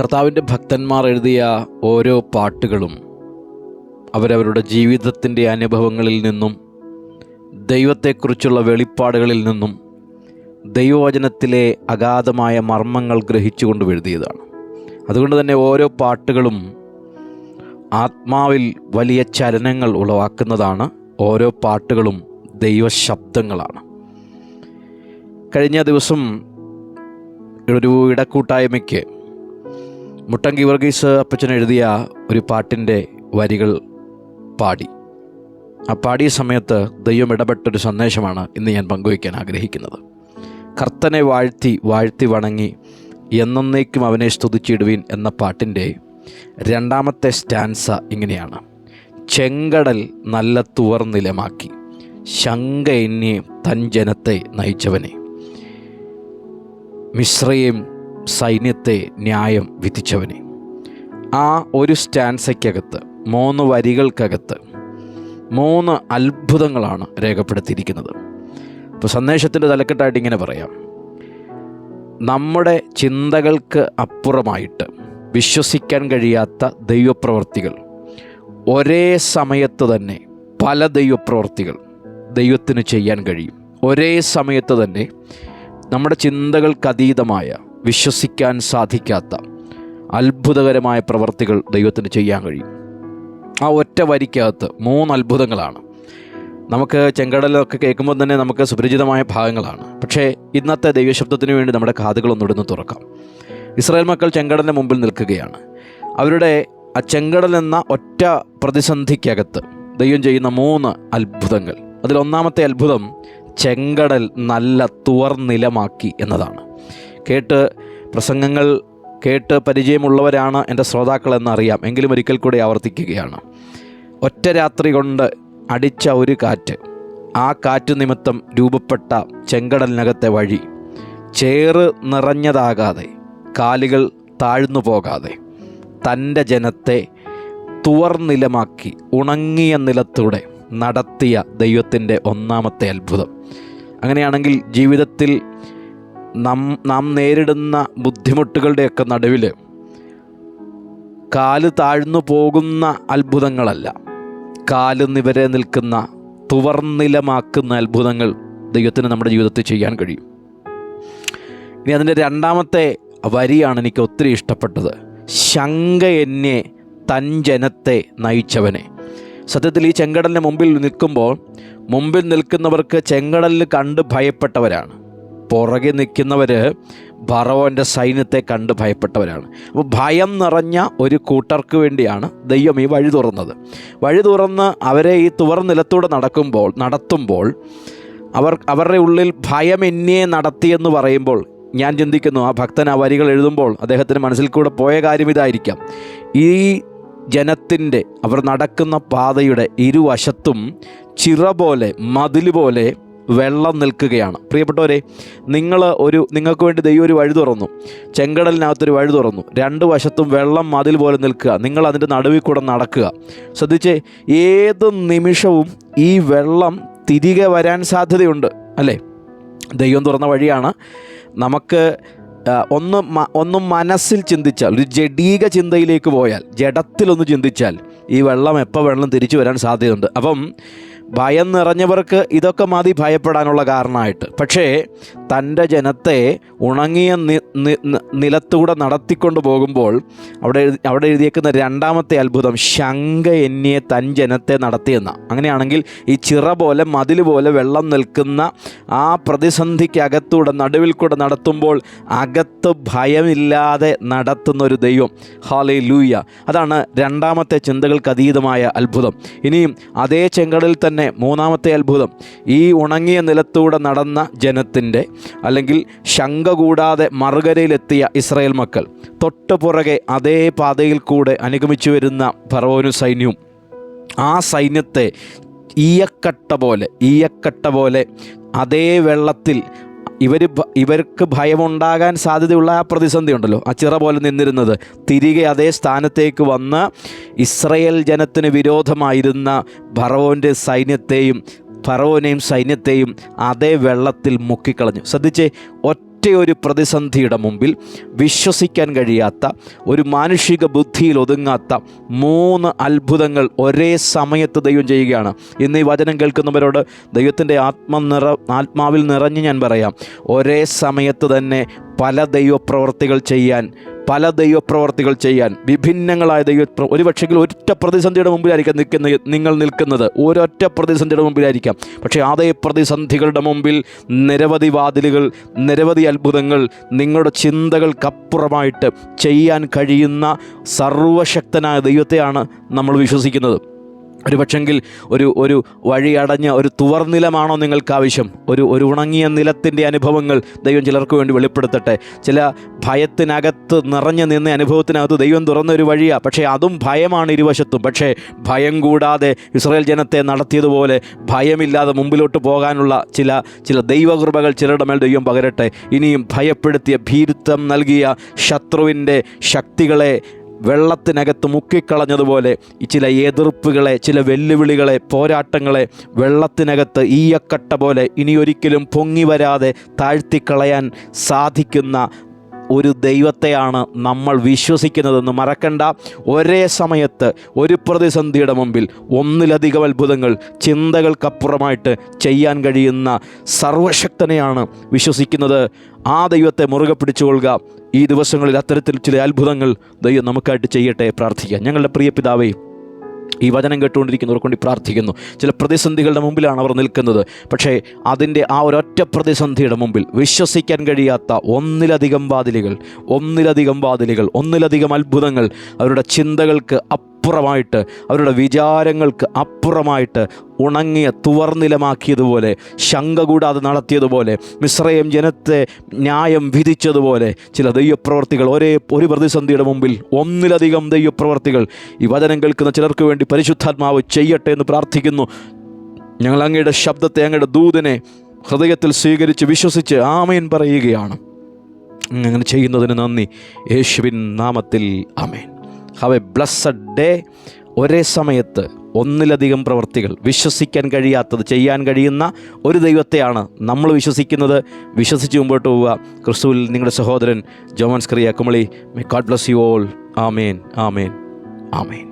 കർത്താവിന്റെ ഭക്തന്മാർ എഴുതിയ ഓരോ പാട്ടുകളും അവരവരുടെ ജീവിതത്തിന്റെ അനുഭവങ്ങളിൽ നിന്നും ദൈവത്തെക്കുറിച്ചുള്ള വെളിപ്പാടുകളിൽ നിന്നും ദൈവവചനത്തിലെ അഗാധമായ മർമ്മങ്ങൾ ഗ്രഹിച്ചുകൊണ്ട് എഴുതിയതാണ്. അതുകൊണ്ട് തന്നെ ഓരോ പാട്ടുകളും ആത്മാവിൽ വലിയ ചലനങ്ങൾ ഉളവാക്കുന്നതാണ് ഓരോ പാട്ടുകളും ദൈവശബ്ദങ്ങളാണ്. കഴിഞ്ഞ ദിവസം ഒരു ഇടക്കൂട്ടായ്മയ്ക്ക് മുട്ടങ്കി വർഗീസ് അപ്പച്ചൻ എഴുതിയ ഒരു പാട്ടിന്റെ വരികൾ പാടി. ആ പാടിയ സമയത്ത് ദൈവം ഇടപെട്ടൊരു സന്ദേശമാണ് ഇന്ന് ഞാൻ പങ്കുവയ്ക്കാൻ ആഗ്രഹിക്കുന്നത്. കർത്തനെ വാഴ്ത്തി വാഴ്ത്തി വണങ്ങി എന്നേക്കും അവനെ സ്തുതിച്ചിടുവീൻ എന്ന പാട്ടിന്റെ രണ്ടാമത്തെ സ്റ്റാൻസ ഇങ്ങനെയാണ്. ചെങ്കടൽ നല്ല തുവർനിലമാക്കി ശങ്ക എന്നെ തൻ ജനത്തെ നയിച്ചവനെ. മിശ്രയും സൈന്യത്തെ ന്യായം വിധിച്ചവനെ. ആ ഒരു സ്റ്റാൻസയ്ക്കകത്ത് മൂന്ന് വരികൾക്കകത്ത് മൂന്ന് അത്ഭുതങ്ങളാണ് രേഖപ്പെടുത്തിയിരിക്കുന്നത്. അപ്പോൾ സന്ദേശത്തിന്റെ തലക്കെട്ടായിട്ട് ഇങ്ങനെ പറയാം. നമ്മുടെ ചിന്തകൾക്ക് അപ്പുറമായിട്ട് വിശ്വസിക്കാൻ കഴിയാത്ത ദൈവപ്രവർത്തികൾ ഒരേ സമയത്ത് തന്നെ പല ദൈവപ്രവർത്തികൾ ദൈവത്തിന് ചെയ്യാൻ കഴിയും. ഒരേ സമയത്ത് തന്നെ നമ്മുടെ ചിന്തകൾക്കതീതമായ വിശ്വസിക്കാൻ സാധിക്കാത്ത അത്ഭുതകരമായ പ്രവർത്തികൾ ദൈവത്തിന് ചെയ്യാൻ കഴിയും. ആ ഒറ്റ വരിക്കകത്ത് മൂന്ന് അത്ഭുതങ്ങളാണ്. നമുക്ക് ചെങ്കടലൊക്കെ കേൾക്കുമ്പോൾ തന്നെ നമുക്ക് സുപരിചിതമായ ഭാഗങ്ങളാണ്. പക്ഷേ ഇന്നത്തെ ദൈവശബ്ദത്തിന് വേണ്ടി നമ്മുടെ കാതുകളൊന്നിടുന്ന് തുറക്കാം. ഇസ്രായേൽ മക്കൾ ചെങ്കടലിന്റെ മുമ്പിൽ നിൽക്കുകയാണ്. അവരുടെ ആ ചെങ്കടൽ എന്ന ഒറ്റ പ്രതിസന്ധിക്കകത്ത് ദൈവം ചെയ്യുന്ന മൂന്ന് അത്ഭുതങ്ങൾ. അതിലൊന്നാമത്തെ അത്ഭുതം ചെങ്കടൽ നല്ല തുവർനിലമാക്കി എന്നതാണ്. കേട്ട് പ്രസംഗങ്ങൾ കേട്ട് പരിചയമുള്ളവരാണ് എന്റെ ശ്രോതാക്കളെന്ന് അറിയാം എങ്കിലും ഒരിക്കൽ കൂടി ആവർത്തിക്കുകയാണ്. ഒറ്റ രാത്രി കൊണ്ട് അടിച്ച ഒരു കാറ്റ് ആ കാറ്റ് നിമിത്തം രൂപപ്പെട്ട ചെങ്കടലിനകത്തെ വഴി ചേറ് നിറഞ്ഞതാകാതെ കാലുകൾ താഴ്ന്നു പോകാതെ തന്റെ ജനത്തെ തുവർനിലമാക്കി ഉണങ്ങിയ നിലത്തൂടെ നടത്തിയ ദൈവത്തിന്റെ ഒന്നാമത്തെ അത്ഭുതം. അങ്ങനെയാണെങ്കിൽ ജീവിതത്തിൽ നാം നാം നേരിടുന്ന ബുദ്ധിമുട്ടുകളുടെയൊക്കെ നടുവിൽ കാൽ താഴ്ന്നു പോകുന്ന അത്ഭുതങ്ങളല്ല. കാൽ നിവരെ നിൽക്കുന്ന തുവർനിലമാക്കുന്ന അത്ഭുതങ്ങൾ ദൈവത്തിന് നമ്മുടെ ജീവിതത്തിൽ ചെയ്യാൻ കഴിയും. ഇനി അതിന്റെ രണ്ടാമത്തെ വരിയാണ് എനിക്ക് ഒത്തിരി ഇഷ്ടപ്പെട്ടത്. ശങ്ക എന്നെ തൻ ജനത്തെ നയിച്ചവനെ. സത്യത്തിൽ ഈ ചെങ്കടലിന് മുമ്പിൽ നിൽക്കുമ്പോൾ മുമ്പിൽ നിൽക്കുന്നവർക്ക് ചെങ്കടലിൽ കണ്ട് ഭയപ്പെട്ടവരാണ്. പുറകെ നിൽക്കുന്നവർ ഭറവന്റെ സൈന്യത്തെ കണ്ട് ഭയപ്പെട്ടവരാണ്. അപ്പോൾ ഭയം നിറഞ്ഞ ഒരു കൂട്ടർക്ക് വേണ്ടിയാണ് ദൈവം ഈ വഴി തുറന്നത്. വഴി തുറന്ന് അവരെ ഈ തുവർ നിലത്തൂടെ നടക്കുമ്പോൾ നടത്തുമ്പോൾ അവർ അവരുടെ ഉള്ളിൽ ഭയം എന്നെ നടത്തിയെന്ന് പറയുമ്പോൾ ഞാൻ ചിന്തിക്കുന്നു ആ ഭക്തൻ ആ വരികൾ എഴുതുമ്പോൾ അദ്ദേഹത്തിന് മനസ്സിൽ കൂടെ പോയ കാര്യം ഇതായിരിക്കാം. ഈ ജനത്തിന്റെ അവർ നടക്കുന്ന പാതയുടെ ഇരുവശത്തും ചിറ പോലെ മതിൽ പോലെ വെള്ളം നിൽക്കുകയാണ്. പ്രിയപ്പെട്ടവരെ നിങ്ങൾ ഒരു നിങ്ങൾക്ക് വേണ്ടി ദൈവം ഒരു വഴി തുറന്നു. ചെങ്കടലിനകത്തൊരു വഴി തുറന്നു. രണ്ട് വശത്തും വെള്ളം മതിൽ പോലെ നിൽക്കുക. നിങ്ങൾ അതിന്റെ നടുവിൽ കൂടെ നടക്കുക. ശ്രദ്ധിച്ചേ ഏത് നിമിഷവും ഈ വെള്ളം തിരികെ വരാൻ സാധ്യതയുണ്ട്. അല്ലേ? ദൈവം തുറന്ന വഴിയാണ്. നമുക്ക് ഒന്ന് ഒന്ന് മനസ്സിൽ ചിന്തിച്ചാൽ ഒരു ജഡീക ചിന്തയിലേക്ക് പോയാൽ ജഡത്തിലൊന്ന് ചിന്തിച്ചാൽ ഈ വെള്ളം എപ്പോൾ വെള്ളം തിരിച്ചു വരാൻ സാധ്യതയുണ്ട്. അപ്പം ഭയം നിറഞ്ഞവർക്ക് ഇതൊക്കെ മതി ഭയപ്പെടാനുള്ള കാരണമായിട്ട്. പക്ഷേ തന്റെ ജനത്തെ ഉണങ്ങിയ നിലത്തൂടെ നടത്തിക്കൊണ്ട് പോകുമ്പോൾ അവിടെ അവിടെ എഴുതിയേക്കുന്ന രണ്ടാമത്തെ അത്ഭുതം ശങ്ക എന്നെ തൻ ജനത്തെ നടത്തിയെന്ന. അങ്ങനെയാണെങ്കിൽ ഈ ചിറ പോലെ മതിൽ പോലെ വെള്ളം നിൽക്കുന്ന ആ പ്രതിസന്ധിക്കകത്തൂടെ നടുവിൽ കൂടെ നടത്തുമ്പോൾ അകത്ത് ഭയമില്ലാതെ നടത്തുന്ന ഒരു ദൈവം. ഹാലേ ലൂയ അതാണ് രണ്ടാമത്തെ ചിന്തകൾക്ക് അതീതമായ അത്ഭുതം. ഇനിയും അതേ ചെങ്കടലിൽ തന്നെ മൂന്നാമത്തെ അത്ഭുതം. ഈ ഉണങ്ങിയ നിലത്തൂടെ നടന്ന ജനത്തിന്റെ അല്ലെങ്കിൽ ശങ്ക കൂടാതെ മറുകരയിലെത്തിയ ഇസ്രായേൽ മക്കൾ തൊട്ടു പുറകെ അതേ പാതയിൽ കൂടെ അനുഗമിച്ചു വരുന്ന ഫറവോനും സൈന്യവും ആ സൈന്യത്തെ ഈയക്കട്ട പോലെ ഈയക്കട്ട പോലെ അതേ വെള്ളത്തിൽ ഇവർ ഇവർക്ക് ഭയമുണ്ടാകാൻ സാധ്യതയുള്ള ആ പ്രതിസന്ധി ഉണ്ടല്ലോ. ആ ചിറ പോലെ നിന്നിരുന്നത്. തിരികെ അതേ സ്ഥാനത്തേക്ക് വന്ന് ഇസ്രയേൽ ജനത്തിന് വിരോധമായിരുന്ന ഭറവോന്റെ സൈന്യത്തെയും ഫറവോനെയും സൈന്യത്തെയും അതേ വെള്ളത്തിൽ മുക്കിക്കളഞ്ഞു. ശ്രദ്ധിച്ചേ ഒറ്റ ഒറ്റയൊരു പ്രതിസന്ധിയുടെ മുമ്പിൽ വിശ്വസിക്കാൻ കഴിയാത്ത ഒരു മാനുഷിക ബുദ്ധിയിൽ ഒതുങ്ങാത്ത മൂന്ന് അത്ഭുതങ്ങൾ ഒരേ സമയത്ത് ദൈവം ചെയ്യുകയാണ്. ഇന്ന് ഈ വചനം കേൾക്കുന്നവരോട് ദൈവത്തിന്റെ ആത്മ നിറ ആത്മാവിൽ നിറഞ്ഞ് ഞാൻ പറയാം ഒരേ സമയത്ത് തന്നെ പല ദൈവപ്രവർത്തികൾ ചെയ്യാൻ പല ദൈവപ്രവർത്തികൾ ചെയ്യാൻ വിഭിന്നങ്ങളായ ദൈവ ഒരു പക്ഷെങ്കിൽ ഒറ്റ പ്രതിസന്ധിയുടെ മുമ്പിലായിരിക്കാം നിൽക്കുന്ന നിങ്ങൾ നിൽക്കുന്നത്. ഒരൊറ്റ പ്രതിസന്ധിയുടെ മുമ്പിലായിരിക്കാം. പക്ഷേ അതേ പ്രതിസന്ധികളുടെ മുമ്പിൽ നിരവധി വാതിലുകൾ നിരവധി അത്ഭുതങ്ങൾ നിങ്ങളുടെ ചിന്തകൾക്കപ്പുറമായിട്ട് ചെയ്യാൻ കഴിയുന്ന സർവശക്തനായ ദൈവത്തെയാണ് നമ്മൾ വിശ്വസിക്കുന്നത്. ഒരു പക്ഷെങ്കിൽ ഒരു ഒരു വഴി അടഞ്ഞ ഒരു തുവർനിലമാണോ നിങ്ങൾക്ക് ആവശ്യം ഒരു ഒരു ഉണങ്ങിയ നിലത്തിന്റെ അനുഭവങ്ങൾ ദൈവം ചിലർക്ക് വേണ്ടി വെളിപ്പെടുത്തട്ടെ. ചില ഭയത്തിനകത്ത് നിറഞ്ഞു നിന്ന അനുഭവത്തിനകത്ത് ദൈവം തുറന്നൊരു വഴിയാണ് പക്ഷേ അതും ഭയമാണ് ഇരുവശത്തും. പക്ഷേ ഭയം കൂടാതെ ഇസ്രായേൽ ജനത്തെ നടത്തിയതുപോലെ ഭയമില്ലാതെ മുമ്പിലോട്ട് പോകാനുള്ള ചില ചില ദൈവകൃപകൾ ചിലരുടെ മേൽ ദൈവം പകരട്ടെ. ഇനിയും ഭയപ്പെടുത്തിയ ഭീരുത്വം നൽകിയ ശത്രുവിന്റെ ശക്തികളെ വെള്ളത്തിനകത്ത് മുക്കിക്കളഞ്ഞതുപോലെ ചില എതിർപ്പുകളെ ചില വെല്ലുവിളികളെ പോരാട്ടങ്ങളെ വെള്ളത്തിനകത്ത് ഈയക്കട്ട പോലെ ഇനിയൊരിക്കലും പൊങ്ങി വരാതെ താഴ്ത്തിക്കളയാൻ സാധിക്കുന്ന ഒരു ദൈവത്തെയാണ് നമ്മൾ വിശ്വസിക്കുന്നതെന്ന് മറക്കണ്ട. ഒരേ സമയത്ത് ഒരു പ്രതിസന്ധിയുടെ മുമ്പിൽ ഒന്നിലധികം അത്ഭുതങ്ങൾ ചിന്തകൾക്കപ്പുറമായിട്ട് ചെയ്യാൻ കഴിയുന്ന സർവശക്തനെയാണ് വിശ്വസിക്കുന്നത്. ആ ദൈവത്തെ മുറുകെ പിടിച്ചുകൊള്ളുക. ഈ ദിവസങ്ങളിൽ അത്തരത്തിൽ ചില അത്ഭുതങ്ങൾ ദൈവം നമുക്കായിട്ട് ചെയ്യട്ടെ പ്രാർത്ഥിക്കാം. ഞങ്ങളുടെ പ്രിയ പിതാവേ ഈ വചനം കേട്ടുകൊണ്ടിരിക്കുന്നവർ കൊണ്ട് പ്രാർത്ഥിക്കുന്നു. ചില പ്രതിസന്ധികളുടെ മുമ്പിലാണ് അവർ നിൽക്കുന്നത്. പക്ഷേ അതിന്റെ ആ ഒരൊറ്റ പ്രതിസന്ധിയുടെ മുമ്പിൽ വിശ്വസിക്കാൻ കഴിയാത്ത ഒന്നിലധികം വാതിലുകൾ ഒന്നിലധികം വാതിലുകൾ ഒന്നിലധികം അത്ഭുതങ്ങൾ അവരുടെ ചിന്തകൾക്ക് അപ്പുറമായിട്ട് അവരുടെ വിചാരങ്ങൾക്ക് അപ്പുറമായിട്ട് ഉണങ്ങിയ തുവർനിലമാക്കിയതുപോലെ ശങ്ക കൂടാതെ നടത്തിയതുപോലെ മിശ്രയം ജനത്തെ ന്യായം വിധിച്ചതുപോലെ ചില ദൈവപ്രവർത്തികൾ ഒരേ ഒരു പ്രതിസന്ധിയുടെ മുമ്പിൽ ഒന്നിലധികം ദൈവപ്രവർത്തികൾ ഈ വചനം കേൾക്കുന്ന ചിലർക്ക് വേണ്ടി പരിശുദ്ധാത്മാവ് ചെയ്യട്ടെ എന്ന് പ്രാർത്ഥിക്കുന്നു. ഞങ്ങൾ അങ്ങയുടെ ശബ്ദത്തെ അങ്ങയുടെ ദൂതനെ ഹൃദയത്തിൽ സ്വീകരിച്ച് വിശ്വസിച്ച് ആമേൻ പറയുകയാണ്. അങ്ങനെ ചെയ്യുന്നതിന് നന്ദി. യേശുവിൻ നാമത്തിൽ ആമേൻ. ഹാവ് എ ബ്ലസ്സഡ് ഡേ ഒരേ സമയത്ത് ഒന്നിലധികം പ്രവർത്തികൾ വിശ്വസിക്കാൻ കഴിയാത്തത് ചെയ്യാൻ കഴിയുന്ന ഒരു ദൈവത്തെയാണ് നമ്മൾ വിശ്വസിക്കുന്നത്. വിശ്വസിച്ച് മുമ്പോട്ട് പോവുക. ക്രിസ്തുവിൽ നിങ്ങളുടെ സഹോദരൻ Jomans Kariya Kumily. May God bless you all amen amen amen